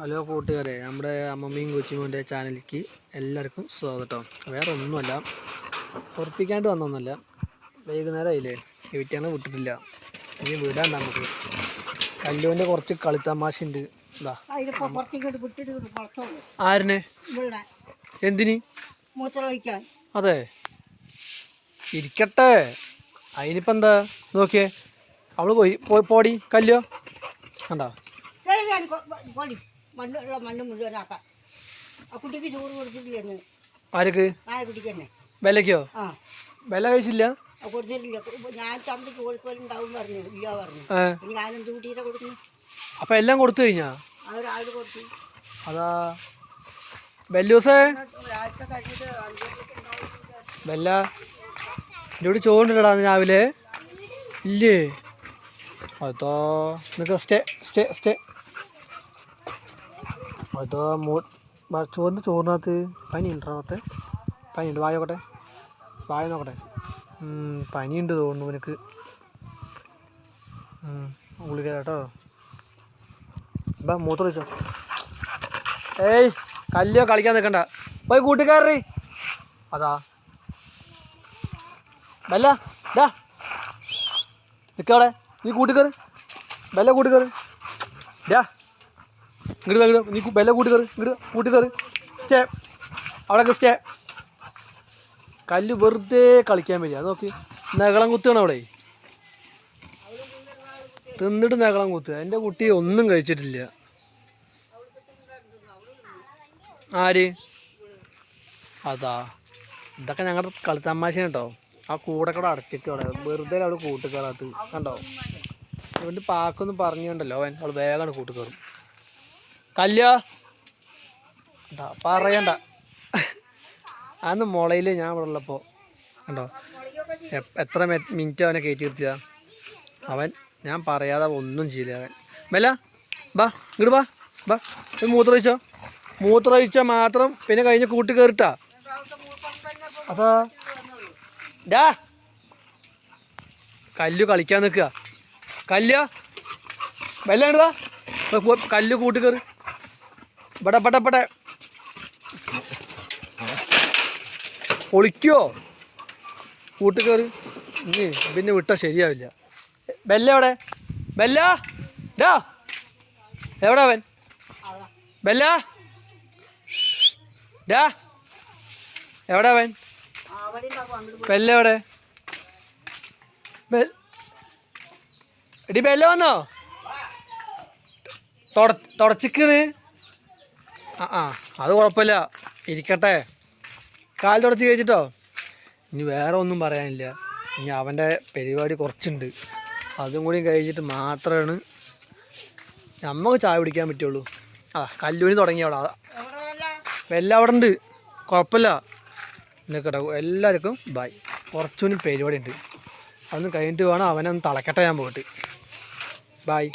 Hello കൂട്ടുകാരെ നമ്മുടെ അമ്മമ്മയും കൊച്ചുമോന്റെ ചാനലിലേക്ക് എല്ലാവർക്കും സ്വാഗതം. വേറെ ഒന്നുമല്ല ഉറപ്പിക്കാണ്ട് വന്നൊന്നുമല്ല വൈകുന്നേരം ആയില്ലേ വീട്ടാണ് വിട്ടിട്ടില്ല. ഇനി വിടാൻ നമുക്ക്. കല്ലുവിന്റെ കുറച്ച് പുറത്തേക്ക് വിട്ടിട്ട് പുറത്തോളൂ ആരിനെ? എന്തിന്? അതെ. ഇരിക്കട്ടെ. അതിനിപ്പോൾ എന്താ? നോക്കിയേ. അവൾ പോയി പോടി കല്ലോ. കണ്ടോ? മണ്ണുള്ള മണ്ണ് മുഴുവനാക്കാൻ ആ കുട്ടിക്ക് ചോറ് കൊടുത്തിട്ട് ആർക്ക്? ആ കുട്ടിക്ക് വിലക്കോ ആ. വില കഴിച്ചില്ല? ആ കൊടുത്തിട്ടില്ല. ഇപ്പൊ ഞാൻ പറഞ്ഞു. ഇല്ല പറഞ്ഞു. ഏ കൊടുക്കുന്നു? അപ്പം എല്ലാം കൊടുത്തു കഴിഞ്ഞാ? അവരാഴ്ച കൊടുത്തു. അതാ. ബെല്ലൂസേ? ഒരാഴ്ച കഴിഞ്ഞിട്ട് ഉണ്ടാവും ബെല്ല ചോറിനിടാ രാവിലെ? ഇല്ലേ? അതോ. നിനക്ക് സ്റ്റേ സ്റ്റേ സ്റ്റേ. അതോ മോ ചോറിന് ചോറിനകത്ത് പനി ഉണ്ടോ പനിയുണ്ട്. വായ നോക്കട്ടെ. വായ നോക്കട്ടെ പനിയുണ്ട് തോന്നുന്നു നിനക്ക് ഉം, ഗുളിക കേട്ടോ ബാ മൂത്ര ഏയ് കല്ലോ കളിക്കാൻ നിൽക്കണ്ട പോയി കൂട്ടുകാരി അതാ. ബല്ല ഡാ നിൽക്കവിടെ നീ കൂട്ടുകയറി ബല്ല കൂട്ടുകയറി ഡാ ഇങ്ങോട്ട് ഇങ്ങോട്ട് നീ ബെല്ല കൂട്ടി കൂട്ടുകയറി ഇങ്ങോട്ട് കൂട്ടി കൂട്ടുകയറി സ്റ്റേ അവിടെ സ്റ്റേ കല്ല് വെറുതെ കളിക്കാൻ വരിക അത് നോക്കി. നഗളം കുത്തുകയാണ് അവിടെ. തിന്നിട്ട് നഗളം കുത്തുക. എന്റെ കുട്ടി ഒന്നും കഴിച്ചിട്ടില്ല. ആര്? അതാ. ഇതൊക്കെ ഞങ്ങളുടെ കളിത്തമാശ കേട്ടോ. ആ കൂടെ കൂടെ അടച്ചിട്ട് അവിടെ വെറുതെ അവിടെ കൂട്ടുകയറാത്ത് കണ്ടോ? ഇവന്റെ പാക്കൊന്നും പറഞ്ഞുണ്ടല്ലോ അവൻ. അവൾ വേഗമാണ് കൂട്ടുകയറും കല്യാ പറയണ്ട. അന്ന് മുളയിൽ ഞാൻ ഇവിടെ ഉള്ളപ്പോൾ കണ്ടോ? എത്ര മിനിറ്റ് അവനെ കയറ്റി നിർത്തിയ അവൻ ഞാൻ പറയാതെ ഒന്നും ചെയ്യില്ല അവൻ. ബല്ല ബാ ഇങ്ങോട്ട് ബാ ബാ. മൂത്രമൊഴിച്ചോ മൂത്രമൊഴിച്ചാൽ മാത്രം പിന്നെ കഴിഞ്ഞ് കൂട്ടി കയറിട്ടാ അതാ. ഡാ. കല്ലു കളിക്കാൻ നിൽക്കുക. കല്ല്. വല്ല ഇങ്ങട് വാ. കല്ല് കൂട്ടി കയറി ഇവിടെ ഇവിടെ ഇവിടെ പൊളിക്കോ? കൂട്ടി കയറി ഇനി പിന്നെ വിട്ടാൽ ശരിയാവില്ല. ബെല്ല എവിടെ? ബെല്ല? ഡാ എവിടെ അവൻ? ബെല്ല? ഡാ എവിടെ അവൻ? ബെല്ല എവിടെ? എടി ബെല്ല വന്നോ? തുട തുടച്ചിക്കണ്. ആ അത് കുഴപ്പമില്ല. ഇരിക്കട്ടെ. കാൽ തുടച്ച് കഴിച്ചിട്ടോ? ഇനി വേറെ ഒന്നും പറയാനില്ല. ഇനി അവന്റെ പരിപാടി കുറച്ചുണ്ട്. അതും കൂടി കഴിച്ചിട്ട് മാത്രമാണ് നമുക്ക് ചായ പിടിക്കാൻ പറ്റുള്ളൂ. ആ കല്ലൂരി തുടങ്ങിയ അവിടെ. എല്ലാം അവിടെ ഉണ്ട്. കുഴപ്പമില്ല. നിൽക്കട്ടെ എല്ലാവർക്കും ബൈ. കുറച്ചുകൂടി പരിപാടി ഉണ്ട് അതൊന്ന് കഴിഞ്ഞിട്ട് വേണം അവനെ ഒന്ന് തളക്കട്ടെ ഞാൻ പോയിട്ട്. ബായ്